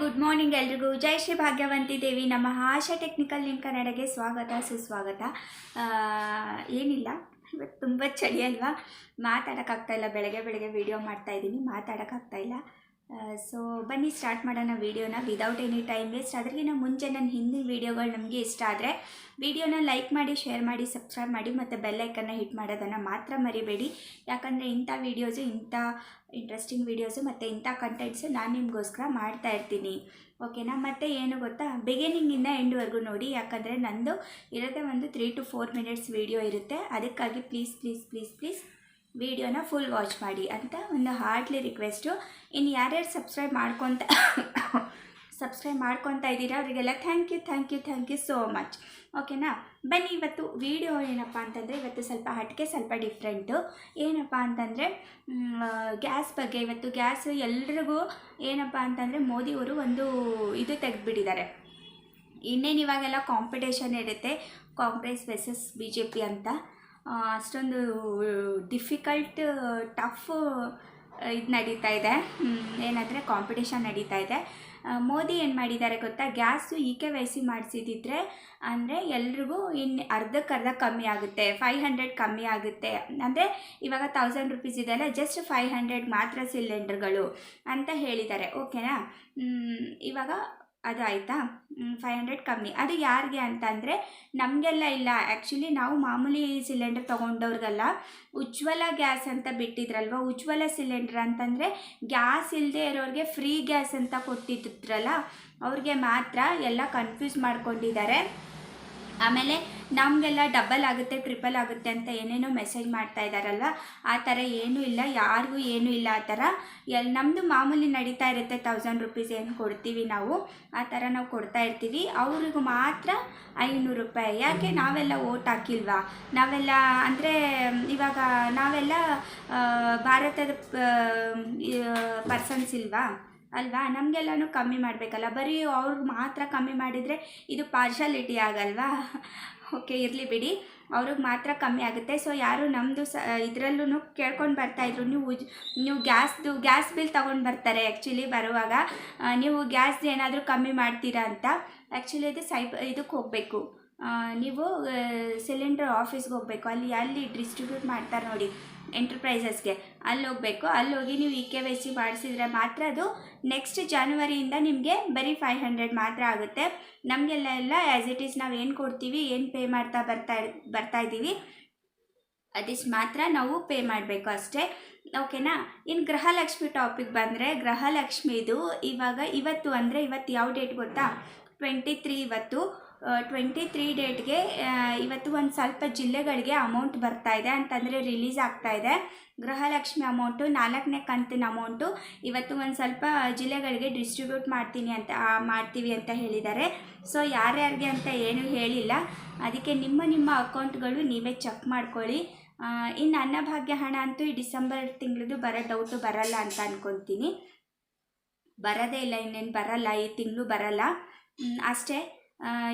Good morning ಎಲ್ರಿಗೂ. ಜೈ ಶ್ರೀ ಭಾಗ್ಯವಂತಿ ದೇವಿ ನಮ್ಮ ಆಶಾ technical link ಕನ್ನಡಗೆ ಸ್ವಾಗತ, ಸುಸ್ವಾಗತ. ಏನಿಲ್ಲ. ಇವತ್ತು ತುಂಬ ಚಳಿ ಅಲ್ವಾ? ಮಾತಾಡೋಕ್ಕಾಗ್ತಾಯಿಲ್ಲ ಬೆಳಗ್ಗೆ ಬೆಳಗ್ಗೆ ವೀಡಿಯೋ ಮಾಡ್ತಾಯಿದ್ದೀನಿ ಮಾತಾಡೋಕ್ಕಾಗ್ತಾಯಿಲ್ಲ ಸೊ ಬನ್ನಿ ಸ್ಟಾರ್ಟ್ ಮಾಡೋಣ ವೀಡಿಯೋನ ವಿದೌಟ್ ಎನಿ ಟೈಮ್ ವೇಸ್ಟ್ ಅದಕ್ಕಿಂತ ಮುಂಚೆ ನನ್ನ ಹಿಂದಿನ ವೀಡಿಯೋಗಳು ನಮಗೆ ಇಷ್ಟ ಆದರೆ ವೀಡಿಯೋನ ಲೈಕ್ ಮಾಡಿ ಶೇರ್ ಮಾಡಿ ಸಬ್ಸ್ಕ್ರೈಬ್ ಮಾಡಿ, ಮತ್ತು ಬೆಲ್ಲೈಕನ್ನ ಹಿಟ್ ಮಾಡೋದನ್ನು ಮಾತ್ರ ಮರಿಬೇಡಿ. ಯಾಕಂದರೆ ಇಂಥ ವೀಡಿಯೋಸು ಇಂಥ ಇಂಟ್ರೆಸ್ಟಿಂಗ್ ವೀಡಿಯೋಸು ಮತ್ತು ಇಂಥ ಕಂಟೆಂಟ್ಸು ನಾನು ನಿಮಗೋಸ್ಕರ ಮಾಡ್ತಾ ಇರ್ತೀನಿ. ಓಕೆನಾ ಮತ್ತು ಏನು ಗೊತ್ತಾ? ಬಿಗಿನಿಂಗಿಂದ ಎಂಡ್ವರೆಗೂ ನೋಡಿ. ಯಾಕಂದರೆ ನಂದು ಇರೋದೇ ಒಂದು three to four minutes video ಇರುತ್ತೆ. ಅದಕ್ಕಾಗಿ ಪ್ಲೀಸ್ ಪ್ಲೀಸ್ ಪ್ಲೀಸ್ ಪ್ಲೀಸ್ ವೀಡಿಯೋನ ಫುಲ್ ವಾಚ್ ಮಾಡಿ ಅಂತ ಒಂದು ಹಾರ್ಡ್ಲಿ ರಿಕ್ವೆಸ್ಟು ಇನ್ನು ಯಾರ್ಯಾರು ಸಬ್ಸ್ಕ್ರೈಬ್ ಮಾಡ್ಕೊತ ಸಬ್ಸ್ಕ್ರೈಬ್ ಮಾಡ್ಕೊತಾ ಇದ್ದೀರಾ ಅವರಿಗೆಲ್ಲ thank you thank you thank you so much ಓಕೆನಾ ಬನ್ನಿ ಇವತ್ತು ವಿಡಿಯೋ ಏನಪ್ಪ ಅಂತಂದರೆ ಇವತ್ತು ಸ್ವಲ್ಪ ಹಟ್ಕೆ ಸ್ವಲ್ಪ ಡಿಫ್ರೆಂಟು ಏನಪ್ಪ ಅಂತಂದರೆ ಗ್ಯಾಸ್ ಬಗ್ಗೆ ಇವತ್ತು ಗ್ಯಾಸ್ ಎಲ್ರಿಗೂ ಏನಪ್ಪ ಅಂತಂದರೆ ಮೋದಿಯವರು ಒಂದು ಇದು ತೆಗೆದುಬಿಟ್ಟಿದ್ದಾರೆ. ಇನ್ನೇನು ಇವಾಗೆಲ್ಲ ಕಾಂಪಿಟೇಷನ್ ಇರುತ್ತೆ, Congress versus B J P ಅಂತ. ಅಷ್ಟೊಂದು ಡಿಫಿಕಲ್ಟ್ ಟಫ್ ಇದು ನಡೀತಾ ಇದೆ. ಏನಂದರೆ ಕಾಂಪಿಟೇಷನ್ ನಡೀತಾ ಇದೆ. ಮೋದಿ ಏನು ಮಾಡಿದ್ದಾರೆ ಗೊತ್ತಾ? Gas E K Y C ಮಾಡಿಸಿದ್ರೆ ಅಂದರೆ ಎಲ್ರಿಗೂ ಇನ್ನು ಅರ್ಧಕ್ಕರ್ಧ ಕಮ್ಮಿ ಆಗುತ್ತೆ ಫೈವ್ ಹಂಡ್ರೆಡ್ ಕಮ್ಮಿ ಆಗುತ್ತೆ. ಅಂದರೆ ಇವಾಗ ತೌಸಂಡ್ ರುಪೀಸ್ ಇದೆಲ್ಲ ಜಸ್ಟ್ ಫೈವ್ ಹಂಡ್ರೆಡ್ ಮಾತ್ರ ಸಿಲಿಂಡರ್ಗಳು ಅಂತ ಹೇಳಿದ್ದಾರೆ. ಓಕೆನಾ ಇವಾಗ ಅದು ಆಯಿತಾ ಫೈವ್ ಹಂಡ್ರೆಡ್ ಕಮ್ಮಿ. ಅದು ಯಾರಿಗೆ ಅಂತಂದರೆ ನಮಗೆಲ್ಲ ಇಲ್ಲ. ಆ್ಯಕ್ಚುಲಿ ನಾವು ಮಾಮೂಲಿ ಸಿಲಿಂಡರ್ ತೊಗೊಂಡವ್ರಿಗೆಲ್ಲ ಉಜ್ವಲ ಗ್ಯಾಸ್ ಅಂತ ಬಿಟ್ಟಿದ್ರಲ್ವ? ಉಜ್ವಲ ಸಿಲಿಂಡರ್ ಅಂತಂದರೆ ಗ್ಯಾಸ್ ಇಲ್ಲದೆ ಇರೋರಿಗೆ ಫ್ರೀ ಗ್ಯಾಸ್ ಅಂತ ಕೊಟ್ಟಿದ್ರಲ್ಲ, ಅವ್ರಿಗೆ ಮಾತ್ರ ಎಲ್ಲ ಕನ್ಫ್ಯೂಸ್ ಮಾಡ್ಕೊಂಡಿದ್ದಾರೆ. ಆಮೇಲೆ ನಮಗೆಲ್ಲ ಡಬಲ್ ಆಗುತ್ತೆ ಟ್ರಿಪಲ್ ಆಗುತ್ತೆ ಅಂತ ಏನೇನೋ ಮೆಸೇಜ್ ಮಾಡ್ತಾ ಇದ್ದಾರಲ್ವ ಆ ಥರ ಏನೂ ಇಲ್ಲ, ಯಾರಿಗೂ ಏನೂ ಇಲ್ಲ ಆ ಥರ. ಎಲ್ಲಿ ನಮ್ಮದು ಮಾಮೂಲಿ ನಡೀತಾ ಇರುತ್ತೆ ತೌಸಂಡ್ ರುಪೀಸ್ ಏನು ಕೊಡ್ತೀವಿ ನಾವು, ಆ ಥರ ನಾವು ಕೊಡ್ತಾ ಇರ್ತೀವಿ. ಅವ್ರಿಗೂ ಮಾತ್ರ ಐನೂರು ರೂಪಾಯಿ. ಯಾಕೆ ನಾವೆಲ್ಲ ಓಟ್ ಹಾಕಿಲ್ವಾ? ನಾವೆಲ್ಲ, ಅಂದರೆ, ಇವಾಗ ನಾವೆಲ್ಲ ಭಾರತದ ಪರ್ಸನ್ಸ್ ಇಲ್ವಾ? ಅಲ್ವಾ? ನಮಗೆಲ್ಲನೂ ಕಮ್ಮಿ ಮಾಡಬೇಕಲ್ಲ. ಬರೀ ಅವ್ರಿಗೆ ಮಾತ್ರ ಕಮ್ಮಿ ಮಾಡಿದರೆ ಇದು ಪಾರ್ಶಾಲಿಟಿ ಆಗಲ್ವಾ? ಓಕೆ ಇರಲಿ ಬಿಡಿ. ಅವ್ರಿಗೆ ಮಾತ್ರ ಕಮ್ಮಿ ಆಗುತ್ತೆ. ಸೊ ಯಾರು ನಮ್ಮದು ಸ ಇದರಲ್ಲೂ ಕೇಳ್ಕೊಂಡು ಬರ್ತಾಯಿದ್ರು ನೀವು ನೀವು ಗ್ಯಾಸ್ದು, ಗ್ಯಾಸ್ ಬಿಲ್ ತೊಗೊಂಡು ಬರ್ತಾರೆ ಆ್ಯಕ್ಚುಲಿ ಬರುವಾಗ. ನೀವು ಗ್ಯಾಸ್ ಏನಾದರೂ ಕಮ್ಮಿ ಮಾಡ್ತೀರಾ ಅಂತ. ಆ್ಯಕ್ಚುಲಿ ಇದು ಸೈಬ್, ಇದಕ್ಕೆ ಹೋಗಬೇಕು. ನೀವು ಸಿಲಿಂಡರ್ ಆಫೀಸ್ಗೆ ಹೋಗಬೇಕು. ಅಲ್ಲಿ ಅಲ್ಲಿ ಡಿಸ್ಟ್ರಿಬ್ಯೂಟ್ ಮಾಡ್ತಾರೆ ನೋಡಿ ಎಂಟರ್ಪ್ರೈಸಸ್ಗೆ ಅಲ್ಲಿ ಹೋಗಬೇಕು. ಅಲ್ಲಿ ಹೋಗಿ ನೀವು ಇ ಕೆ ವೈ ಸಿ ಮಾಡಿಸಿದ್ರೆ ಮಾತ್ರ ಅದು ನೆಕ್ಸ್ಟ್ ಜಾನ್ವರಿಯಿಂದ ನಿಮಗೆ ಬರೀ ಫೈವ್ ಹಂಡ್ರೆಡ್ ಮಾತ್ರ ಆಗುತ್ತೆ. ನಮಗೆಲ್ಲ ಎಲ್ಲ ಆ್ಯಸ್ ಇಟ್ ಈಸ್ ನಾವು ಏನು ಕೊಡ್ತೀವಿ, ಏನು ಪೇ ಮಾಡ್ತಾ ಬರ್ತಾ ಬರ್ತಾ ಇದ್ದೀವಿ ಅದಿಷ್ಟು ಮಾತ್ರ ನಾವು ಪೇ ಮಾಡಬೇಕು ಅಷ್ಟೇ. ಓಕೆನಾ ಇನ್ನು ಗೃಹಲಕ್ಷ್ಮಿ ಟಾಪಿಕ್ ಬಂದರೆ, ಗೃಹಲಕ್ಷ್ಮಿದು ಇವಾಗ ಇವತ್ತು ಅಂದರೆ ಇವತ್ತು ಯಾವ ಡೇಟ್ ಗೊತ್ತಾ? ಟ್ವೆಂಟಿ ತ್ರೀ ಇವತ್ತು. ಟ್ವೆಂಟಿ ತ್ರೀ ಡೇಟ್ಗೆ ಇವತ್ತು ಒಂದು ಸ್ವಲ್ಪ ಜಿಲ್ಲೆಗಳಿಗೆ ಅಮೌಂಟ್ ಬರ್ತಾ ಇದೆ ಅಂತಂದರೆ ರಿಲೀಸ್ ಆಗ್ತಾ ಇದೆ. ಗೃಹಲಕ್ಷ್ಮಿ ಅಮೌಂಟು ನಾಲ್ಕನೇ ಕಂತಿನ ಅಮೌಂಟು ಇವತ್ತು ಒಂದು ಸ್ವಲ್ಪ ಜಿಲ್ಲೆಗಳಿಗೆ ಡಿಸ್ಟ್ರಿಬ್ಯೂಟ್ ಮಾಡ್ತೀನಿ ಅಂತ ಮಾಡ್ತೀವಿ ಅಂತ ಹೇಳಿದ್ದಾರೆ. ಸೊ ಯಾರ್ಯಾರಿಗೆ ಅಂತ ಏನೂ ಹೇಳಿಲ್ಲ. ಅದಕ್ಕೆ ನಿಮ್ಮ ನಿಮ್ಮ ಅಕೌಂಟ್ಗಳು ನೀವೇ ಚೆಕ್ ಮಾಡ್ಕೊಳ್ಳಿ. ಇನ್ನು ಅನ್ನಭಾಗ್ಯ ಹಣ ಅಂತೂ ಈ ಡಿಸೆಂಬರ್ ತಿಂಗಳದ್ದು ಬರೋ ಡೌಟು ಬರಲ್ಲ ಅಂತ ಅಂದ್ಕೊತೀನಿ ಬರೋದೇ ಇಲ್ಲ, ಇನ್ನೇನು ಬರಲ್ಲ, ಈ ತಿಂಗಳು ಬರಲ್ಲ. ಅಷ್ಟೇ.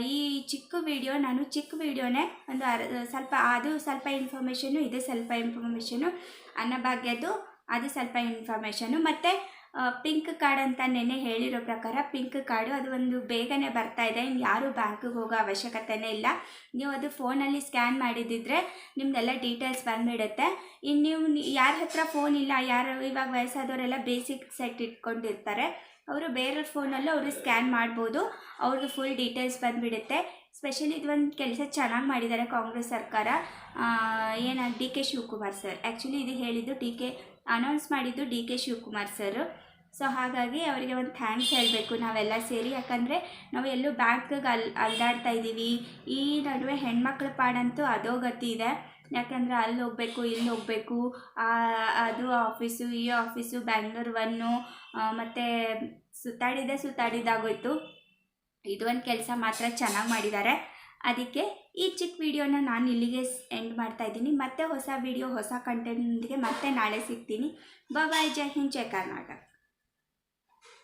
ಈ ಚಿಕ್ಕ ವಿಡಿಯೋ ನಾನು ಚಿಕ್ಕ ವಿಡಿಯೋನೇ ಒಂದು ಸ್ವಲ್ಪ ಅದು ಸ್ವಲ್ಪ ಇನ್ಫಾರ್ಮೇಷನು ಇದು ಸ್ವಲ್ಪ ಇನ್ಫಾರ್ಮೇಷನು ಅನ್ನಭಾಗ್ಯದ್ದು, ಅದು ಸ್ವಲ್ಪ ಇನ್ಫಾರ್ಮೇಷನು ಮತ್ತು ಪಿಂಕ್ ಕಾರ್ಡ್ ಅಂತ ನೆನ್ನೆ ಹೇಳಿರೋ ಪ್ರಕಾರ ಪಿಂಕ್ ಕಾರ್ಡು ಅದು ಒಂದು ಬೇಗನೆ ಬರ್ತಾ ಇದೆ. ಇನ್ನು ಯಾರೂ ಬ್ಯಾಂಕಿಗೆ ಹೋಗೋ ಅವಶ್ಯಕತೆನೇ ಇಲ್ಲ. ನೀವು ಅದು ಫೋನಲ್ಲಿ ಸ್ಕ್ಯಾನ್ ಮಾಡಿದ್ದಿದ್ರೆ ನಿಮ್ಮದೆಲ್ಲ ಡೀಟೇಲ್ಸ್ ಬಂದುಬಿಡುತ್ತೆ. ಇನ್ನು ನೀವು ಯಾರ ಹತ್ರ ಫೋನ್ ಇಲ್ಲ, ಯಾರು ಇವಾಗ ವಯಸ್ಸಾದವರೆಲ್ಲ ಬೇಸಿಕ್ ಸೆಟ್ ಇಟ್ಕೊಂಡಿರ್ತಾರೆ. ಅವರು ಬೇರೆ ಫೋನಲ್ಲೂ ಅವರು ಸ್ಕ್ಯಾನ್ ಮಾಡ್ಬೋದು. ಅವ್ರದ್ದು ಫುಲ್ ಡೀಟೇಲ್ಸ್ ಬಂದುಬಿಡುತ್ತೆ. ಸ್ಪೆಷಲಿ ಇದು ಒಂದು ಕೆಲಸ ಚೆನ್ನಾಗಿ ಮಾಡಿದ್ದಾರೆ ಕಾಂಗ್ರೆಸ್ ಸರ್ಕಾರ. ಏನ D K Shivakumar sir. Actually ಇದು ಹೇಳಿದ್ದು ಡಿ ಕೆ ಅನೌನ್ಸ್ ಮಾಡಿದ್ದು D K Shivakumar sir so ಹಾಗಾಗಿ ಅವರಿಗೆ ಒಂದು ಥ್ಯಾಂಕ್ಸ್ ಹೇಳಬೇಕು ನಾವೆಲ್ಲ ಸೇರಿ. ಯಾಕಂದರೆ ನಾವು ಎಲ್ಲೂ ಬ್ಯಾಂಕ್ಗೆ ಅಲ್, ಅಲ್ದಾಡ್ತಾ ಇದ್ದೀವಿ. ಈ ನಡುವೆ ಹೆಣ್ಮಕ್ಳ ಪಾಡಂತೂ ಅಧೋಗತಿ ಇದೆ. ಯಾಕಂದರೆ ಅಲ್ಲಿ ಹೋಗಬೇಕು ಇಲ್ಲಿ ಹೋಗಬೇಕು. ಅದು ಆಫೀಸು ಈ ಆಫೀಸು ಬ್ಯಾಂಗ್ಳೂರ್ ಒನ್ನು ಮತ್ತು ಸುತ್ತಾಡಿದೆ ಸುತ್ತಾಡಿದಾಗೋಯ್ತು ಇದು ಒಂದು ಕೆಲಸ ಮಾತ್ರ ಚೆನ್ನಾಗಿ ಮಾಡಿದ್ದಾರೆ. ಅದಕ್ಕೆ ಈ ಚಿಕ್ಕ ವಿಡಿಯೋನ ನಾನು ಇಲ್ಲಿಗೆ ಎಂಡ್ ಮಾಡ್ತಾ ಇದ್ದೀನಿ. ಮತ್ತೆ ಹೊಸ ವಿಡಿಯೋ, ಹೊಸ ಕಂಟೆಂಟ್ನೊಂದಿಗೆ ಮತ್ತೆ ನಾಳೆ ಸಿಗ್ತೀನಿ. ಬಾಯ್ ಜೈ ಹಿಂದ್, ಜೈ ಕರ್ನಾಟಕ.